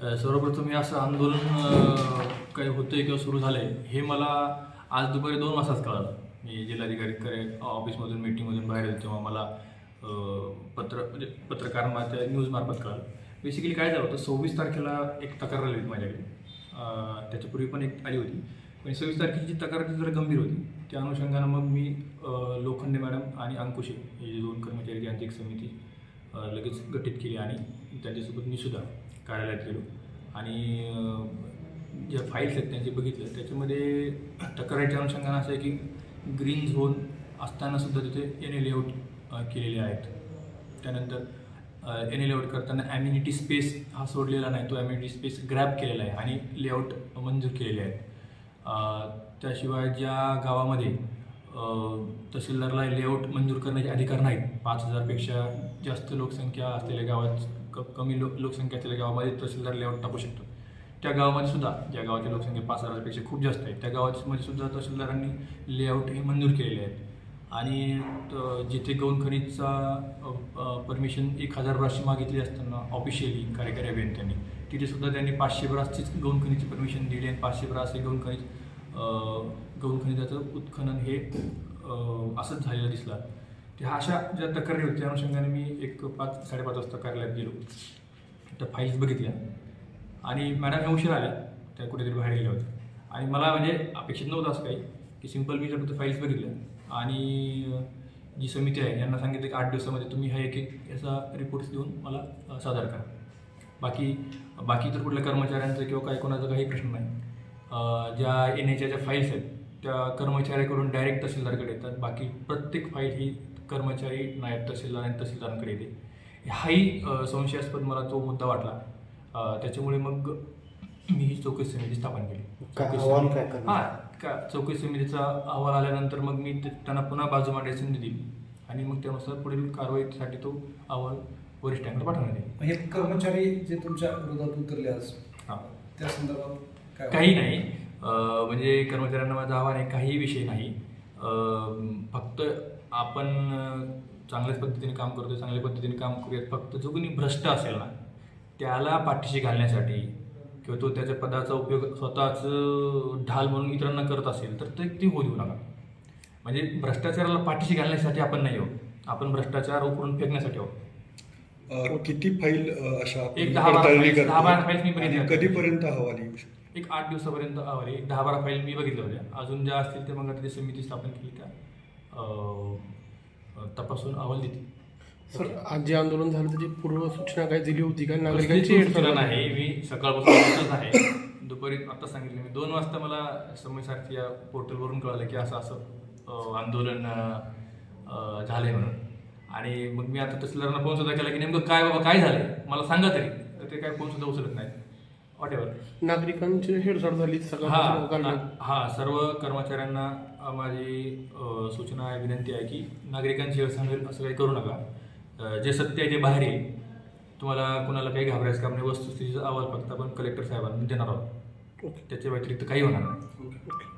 सर्वप्रथम हे असं आंदोलन अ, काही होतंय किंवा सुरू झालंय हे मला आज दुपारी दोन वाजताच कळालं. मी जिल्हाधिकारी करे ऑफिसमधून मीटिंगमधून बाहेर येतो तेव्हा मला पत्र म्हणजे पत्रकार माझ्या न्यूजमार्फत कळालं. बेसिकली काय झालं होतं सव्वीस तारखेला एक तक्रार आली होती माझ्याकडे. त्याच्यापूर्वी पण एक आली होती. पण सव्वीस तारखेची तक्रार जरा गंभीर होती. त्या अनुषंगानं मग मी लोखंडे मॅडम आणि अंकुशे हे दोन कर्मचारी यांची एक समिती लगेच गठीत केली आणि त्यांच्यासोबत मी सुद्धा कार्यालयात गेलो. आणि ज्या फाईल्स आहेत त्यांचे बघितलं त्याच्यामध्ये तक्रारीच्या अनुषंगानं असं आहे की ग्रीन झोन असतानासुद्धा तिथे एन ए लेआउट केलेले आहेत. त्यानंतर एन ए लेआउट करताना ॲम्युनिटी स्पेस हा सोडलेला नाही तो ॲम्युनिटी स्पेस ग्रॅप केलेला आहे आणि लेआउट मंजूर केलेले आहेत. त्याशिवाय ज्या गावामध्ये तहसीलदारला लेआउट मंजूर करण्याचे अधिकार नाहीत. पाच हजारपेक्षा जास्त लोकसंख्या असलेल्या गावात क कमी लो लोकसंख्या असलेल्या गावामध्ये तहसीलदार लेआउट टाकू शकतो त्या गावामध्ये सुद्धा ज्या गावाची लोकसंख्या पाच हजारपेक्षा खूप जास्त आहे त्या गावामध्ये सुद्धा तहसीलदारांनी लेआउट हे मंजूर केलेले आहेत. आणि जिथे गौण खनिजचा परमिशन एक हजार ब्रासची मागितली असताना ऑफिशियली कार्यकारी अभियंत्यांनी तिथे सुद्धा त्यांनी पाचशे ब्रासचीच गौण खनिजची परमिशन दिली आणि पाचशे ब्रास हे गौण खनिज गौण खनिजाचं उत्खनन हे असंच झालेलं दिसला. ते ह्या अशा ज्या तक्रारी होत्या त्या अनुषंगाने मी एक पाच साडेपाच वाजता कार्यालयात गेलो. त्या फाईल्स बघितल्या. आणि मॅडम ह्या उशीर आल्या त्या कुठेतरी बाहेर गेल्या होत्या. आणि मला म्हणजे अपेक्षित नव्हतं असं काही की सिंपल मी फक्त फाईल्स बघितल्या. आणि जी समिती आहे यांना सांगितलं की आठ दिवसामध्ये तुम्ही हा एक एक याचा रिपोर्ट्स देऊन मला सादर करा. बाकी बाकी तर कुठल्या कर्मचाऱ्यांचं किंवा काय कोणाचा काही प्रश्न नाही. ज्या एन एच ज्या फाईल्स आहेत त्या कर्मचाऱ्याकडून डायरेक्ट तहसीलदारकडे येतात. बाकी प्रत्येक फाईल ही कर्मचारी नायब तहसीलदार आणि तहसीलदारांकडे येते. हाही संशयास्पद मला तो मुद्दा वाटला. त्याच्यामुळे मग मी ही चौकशी समिती स्थापन केली? हा का चौकशी समितीचा अहवाल आल्यानंतर मग मी त्यांना पुन्हा बाजू मांडायची संधी दिली. आणि मग त्यानुसार पुढील कारवाईसाठी तो अहवाल वरिष्ठांकडे पाठवण्यात येईल. हे कर्मचारी जे तुमच्या विरोधात उतरले आज हां. त्या संदर्भात काय काही नाही. म्हणजे कर्मचाऱ्यांना माझं आव्हान आहे काही विषय नाही. फक्त आपण चांगल्याच पद्धतीने काम करतोय चांगल्या पद्धतीने काम करूयात. फक्त जो कोणी भ्रष्ट असेल ना त्याला पाठीशी घालण्यासाठी किंवा तो त्याच्या पदाचा उपयोग स्वतःच ढाल म्हणून इतरांना करत असेल तर ते ते होऊ देऊ नका. म्हणजे भ्रष्टाचाराला पाठीशी घालण्यासाठी आपण नाही आहोत. आपण भ्रष्टाचार उकरून फेकण्यासाठी आहोत. किती फाईल अशा एक दहा बारा पडताळणी फाईल- करतो? दहा बारा फाईल्स मी कधीपर्यंत शकतो? एक आठ दिवसापर्यंत एक दहा बारा फाईल मी बघितल्या होत्या. अजून ज्या असतील त्या मग ती समिती स्थापन केली त्या तपासून अहवाल देतील. सर आज जे आंदोलन झालं त्याची पूर्व सूचना काय दिली होती का? नागरिकांची नाही. मी सकाळपासून आहे. दुपारी आता सांगितलं मी. दोन वाजता मला समय सारखी या पोर्टलवरून कळालं की असं असं आंदोलन अं, झालंय म्हणून. आणि मग मी आता तहसीलदारांना फोन सुद्धा केला की नेमकं काय बाबा काय झालंय? मला सांगा तरी. तर ते काय फोन सुद्धा उचलत नाही वॉट एव्हर नागरिकांची हेरसाड झाली हा. ना- हा सर्व कर्मचाऱ्यांना अ, माझी अ, सूचना आहे विनंती आहे की नागरिकांची होईल असं काही करू नका. अ, जे सत्य आहे ते बाहेर येईल. तुम्हाला कुणाला काही घाबरायचं काम नाही वस्तुस्थितीचा अहवाल फक्त आपण कलेक्टर साहेबांना देणार आहोत. ओके त्याच्या व्यतिरिक्त काही होणार नाही. ओके